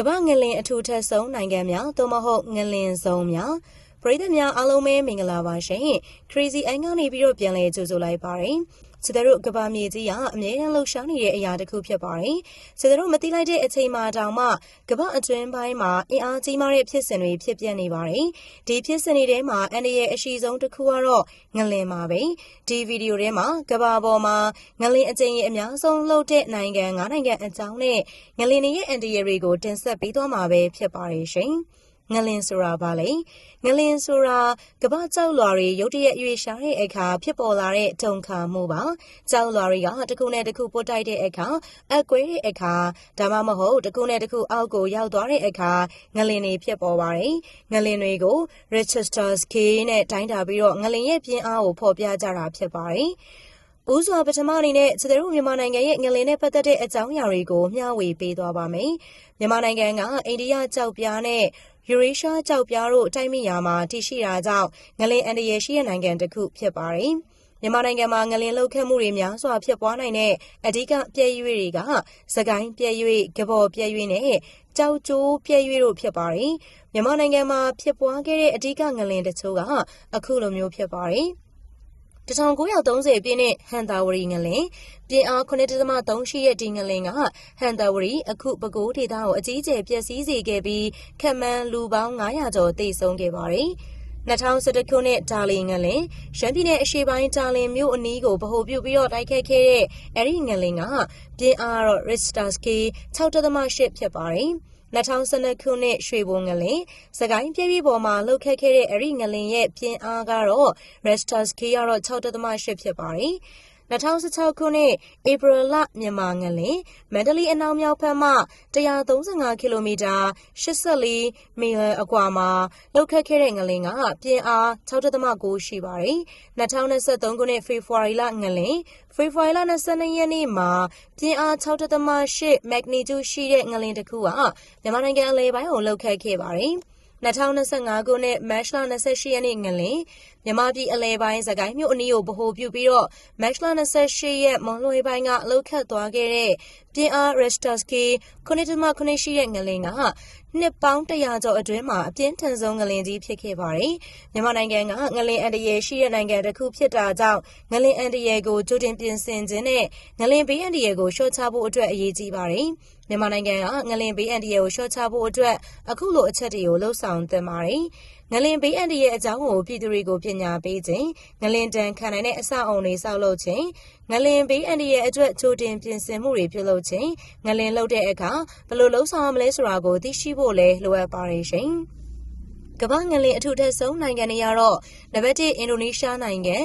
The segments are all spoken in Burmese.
ကမ္ဘာငလင်အထူထပ်ဆုံးနိုင်ငံများသို့မဟုတ်ငလင်ဆုံးများပရိသတ်များအားလုံးပဲမင်္ဂလာပါရှင် Crazy အန်ကနေပြီးတော့ပြန်လဲကြိုဆိုလိုက်ပါတယ် စစ်တို့ကဘာမြေကြီးကအမြဲတမ်းလှုပ်ရှားနေတဲ့အရာတစ်ခုဖြစ်ပါတယ်စစ်တို့မသိလိုက်တဲ့အချိန်မှာတောင်မှကဘာအတွင်းပိုင်းမှာအင်အားကြီးမားတဲ့ဖြစ်စဉ်တွေဖြစ်ပျက်နေပါတယ်ဒီဖြစ်စဉ်တွေထဲမှာအန်ဒီရဲ့အရှိဆုံးတစ်ခုကတော့ငလင်ပါပဲဒီဗီဒီယိုထဲမှာကဘာပေါ်မှာငလင်အကျဉ်းရဲ့အများဆုံးလှုပ်တဲ့နိုင်ငံ၅နိုင်ငံအကြောင်းနဲ့ငလင်ရဲ့အန်ဒီတွေကိုတင်ဆက်ပေးသွားမှာပဲဖြစ်ပါတယ်ရှင် ငလင်ဆိုတာဘာလဲငလင်ဆိုတာကပကြောက်လွာတွေရုတ်တရက်ရွေရှားတဲ့အခါဖြစ်ပေါ်လာတဲ့တုန်ခါမှုပါကြောက်လွာတွေကတခုနဲ့တခုပုတ်တိုက်တဲ့အခါအကွဲတဲ့အခါဒါမှမဟုတ်တခုနဲ့တခုအောက်ကိုရောက်သွားတဲ့အခါငလင်တွေဖြစ်ပေါ်ပါတယ်ငလင်တွေကို Register scale နဲ့တိုင်းတာပြီးတော့ငလင်ရဲ့ပြင်းအားကိုဖော်ပြကြတာဖြစ်ပါတယ် ဦးစွာပထမအနေနဲ့စစ်တို့မြန်မာနိုင်ငံရဲ့ငလင်နဲ့ပတ်သက်တဲ့အကြောင်းအရာတွေကိုမျှဝေပေးသွားပါမယ်။မြန်မာနိုင်ငံကအိန္ဒိယကြောက်ပြားနဲ့ယူရေးရှားကြောက်ပြားတို့တိုက်မိရာမှာတည်ရှိတာကြောင့်ငလင်အန္တရာယ်ရှိတဲ့နိုင်ငံတစ်ခုဖြစ်ပါတယ်။မြန်မာနိုင်ငံမှာငလင်လှုပ်ခတ်မှုတွေများစွာဖြစ်ပွားနိုင်တဲ့အဓိကပြည့်ရွေတွေကစကိုင်းပြည့်ရွေကဘော်ပြည့်ရွေနဲ့ကြောက်ကျိုးပြည့်ရွေတို့ဖြစ်ပါတယ်။မြန်မာနိုင်ငံမှာဖြစ်ပွားခဲ့တဲ့အဓိကငလင်တချို့ကအခုလိုမျိုးဖြစ်ပါတယ်။ 1930ပြည့်နှစ်ဟန်တာဝရီငလင်ပြင်းအား9.3ရှိတဲ့ဒီငလင်ကဟန်တာဝရီအခုပဲခူးဒေသကိုအကြီးအကျယ်ပျက်စီးစေခဲ့ပြီးခက်မှန်းလူပေါင်း900ကျော်သေဆုံးခဲ့ပါတယ်2011ခုနှစ်ဒါလီငလင်ရန်ပြည်နယ်အရှေ့ပိုင်းဒါလင်မြို့အနီးကိုဗဟိုပြုပြီးတော့တိုက်ခတ်ခဲ့တဲ့အဲဒီငလင်ကပြင်းအားတော့ Richter scale 6.8ဖြစ်ပါတယ်။ 2012ခုနှစ် ရွှေဘုံငလင်စကိုင်းပြည်ပြည်ပေါ်မှာ လှုပ်ခတ်ခဲ့တဲ့ အဲ့ဒီငလင်ရဲ့ ပြင်းအားကတော့ Richter scale ကတော့6.8ဖြစ်ပါတယ်။ 2016ခုနှစ်ဧပြီလမြန်မာငလင်မန္တလေးအနောက်မြောက်ဘက်မှ135ကီလိုမီတာ84မီလအကွာမှာလှုပ်ခတ်ခဲ့တဲ့ငလင်ကပြင်းအား6.9ရှိပါတယ်။2023ခုနှစ်ဖေဖော်ဝါရီလငလင်ဖေဖော်ဝါရီလ22ရက်နေ့မှာပြင်းအား6.8မက်ဂနီကျူရှိတဲ့ငလင်တစ်ခုကမြန်မာနိုင်ငံအလဲပိုင်းကိုလှုပ်ခတ်ခဲ့ပါတယ်။ 2025ခုနှစ် မတ်လ28ရက်နေ့ ငလင် မြမပြည်အလဲပိုင်းစကိုင်းမြို့အနီးကို ဗဟိုပြုပြီးတော့မတ်လ28ရက် မွန်လွေပိုင်းကအလုတ်ခတ်သွားခဲ့တဲ့ ပြင်းအား Restarski 9.9ရှိတဲ့ ငလင်က နှစ်ပေါင်း100ကျော်အတွင်းမှာ အပြင်းထန်ဆုံး ငလင်ကြီးဖြစ်ခဲ့ပါတယ်။မြန်မာနိုင်ငံက ငလင်အန်တရယ်ရှိတဲ့ နိုင်ငံတစ်ခုဖြစ်တာကြောင့် ငလင်အန်တရယ်ကို ကြိုတင်ပြင်ဆင်ခြင်းနဲ့ ငလင်ဘေးအန်တရယ်ကိုရှော့ချဖို့အတွက် အရေးကြီးပါတယ်။ မြန်မာနိုင်ငံကငလင်ဘေးအန်တရယ်ကိုရှော့ချဖို့အတွက်အခုလိုအချက်တွေကိုလှုံ့ဆော်သင့်ပါတယ်။ငလင်ဘေးအန္တရာယ်အကြောင်းကိုပြည်သူတွေကိုပညာပေးခြင်းငလင်တန်ခံနိုင်တဲ့အဆောက်အုံတွေဆောက်လုပ်ခြင်းငလင်ဘေးအန္တရာယ်အတွက်ကြိုတင်ပြင်ဆင်မှုတွေပြုလုပ်ခြင်းငလင်လှုပ်တဲ့အခါဘယ်လိုလှုပ်ဆောင်ရမလဲဆိုတာကိုသိရှိဖို့လည်းလိုအပ်ပါတယ်ရှင်။ ကမ္ဘာငလင်အထူထပ်ဆုံးနိုင်ငံတွေကတော့နံပါတ်1အင်ဒိုနီးရှားနိုင်ငံ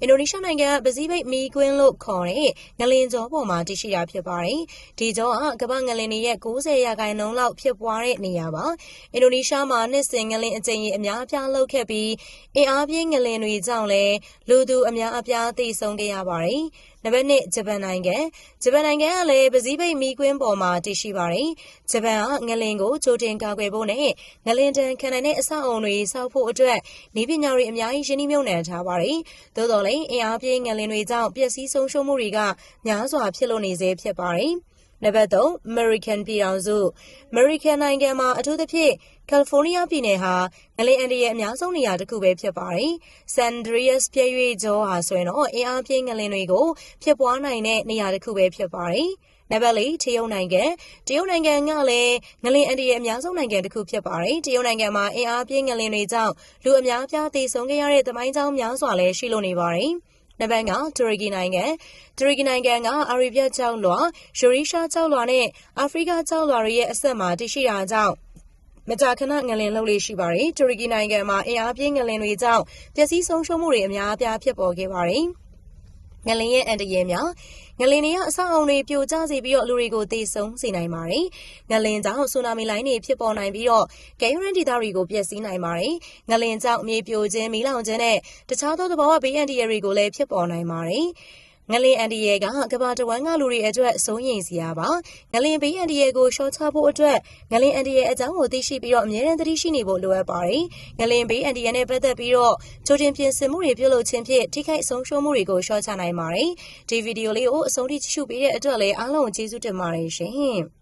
အင်ဒိုနီးရှားနိုင်ငံကပစိဖိတ်မီကွင်းလို့ခေါ်တဲ့ငလင်ကျော်ပေါ်မှာတည်ရှိတာဖြစ်ပါတယ်။ဒီကျော်ကကမ္ဘာငလင်တွေရဲ့90ရာခိုင်နှုန်းလောက်ဖြစ်ပွားတဲ့နေရာပါ။အင်ဒိုနီးရှားမှာနှစ်စဉ်ငလင်အကြိမ်ကြီးအများအပြားလှုပ်ခဲ့ပြီးအင်အားပြင်းငလင်တွေကြောင့်လည်းလူသူအများအပြားသေဆုံးခဲ့ရပါတယ်။ နံပါတ်1ဂျပန်နိုင်ငံဂျပန်နိုင်ငံကလည်းပစည်းပိတ်မီကွင်းပေါ်မှာတည်ရှိပါတယ်ဂျပန်ကငလင်ကိုချိုတင်ကာကွယ်ဖို့နဲ့ငလင်တန်ခံနိုင်တဲ့အဆောက်အုံတွေဆောက်ဖို့အတွက်နေပညာတွေအများကြီးရင်းနှီးမြှုပ်နှံထားပါတယ်သို့တော်လည်းအင်အားပြင်းငလင်တွေကြောင့်ပျက်စီးဆုံးရှုံးမှုတွေကများစွာဖြစ်လို့နေစေဖြစ်ပါတယ် နံပါတ်3 American ပြည်ထောင်စု American နိုင်ငံမှာအထူးသဖြင့်ကယ်လီဖိုးနီးယားပြည်နယ်ဟာငလင်အန်ဒီရဲ့အများဆုံးနေရာတစ်ခုပဲဖြစ်ပါတယ်။ San Andreas ပြည့်ရွေ့ကျောဟာဆိုရင်တော့အင်အားပြင်းငလင်တွေကိုဖြစ်ပွားနိုင်တဲ့နေရာတစ်ခုပဲဖြစ်ပါတယ်။နံပါတ်၄တရုတ်နိုင်ငံတရုတ်နိုင်ငံကလည်းငလင်အန်ဒီရဲ့အများဆုံးနိုင်ငံတစ်ခုဖြစ်ပါတယ်။တရုတ်နိုင်ငံမှာအင်အားပြင်းငလင်တွေကြောင့်လူအများပြားသေဆုံးခဲ့ရတဲ့သမိုင်းကြောင်းများစွာလည်းရှိလို့နေပါတယ်။ နံပါတ်ကတူရကီနိုင်ငံတူရကီနိုင်ငံကအာရေဗျကျောက်လွှာယူရီးရှားကျောက်လွှာနဲ့အာဖရိကကျောက်လွှာတွေရဲ့အဆက်မှာတည်ရှိတာကြောင့်မကြာခဏငလင်လှုပ်လေးရှိပါတယ်တူရကီနိုင်ငံမှာအင်အားပြင်းငလင်တွေကြောင့်ပျက်စီးဆုံးရှုံးမှုတွေအများအပြားဖြစ်ပေါ်ခဲ့ပါတယ် ငလင်ရဲ့အန်တရယ်များငလင်တွေကအဆောက်အုံတွေပြိုကျစေပြီးတော့လူတွေကိုသေဆုံးစေနိုင်ပါတယ်။ငလင်ကြောင့်ဆူနာမီလိုင်းတွေဖြစ်ပေါ်နိုင်ပြီးတော့ကဲယူရန်ဒေသတွေကိုပျက်စီးနိုင်ပါတယ်။ငလင်ကြောင့်မြေပြိုခြင်းမီးလောင်ခြင်းနဲ့တခြားသောသဘာဝဘေးအန္တရာယ်တွေကိုလည်းဖြစ်ပေါ်နိုင်ပါတယ်။ ငလင်အန်ဒီရဲကကဘာတဝမ်းကလူတွေအတွက်စိုးရိမ်စရာပါငလင်ဘေးအန်ဒီရဲကိုရှော့ချဖို့အတွက်ငလင်အန်ဒီရဲအကြောင်းကိုသိရှိပြီးတော့အမြဲတမ်းသတိရှိနေဖို့လိုအပ်ပါတယ်ငလင်ဘေးအန်ဒီရဲနဲ့ပတ်သက်ပြီးတော့ကြိုတင်ပြင်ဆင်မှုတွေပြုလုပ်ခြင်းဖြင့်ထိခိုက်ဆုံးရှုံးမှုတွေကိုရှော့ချနိုင်ပါတယ်ဒီဗီဒီယိုလေးကိုအဆုံးထိကြည့်ရှုပေးတဲ့အတွက်လည်းအားလုံးကျေးဇူးတင်ပါတယ်ရှင်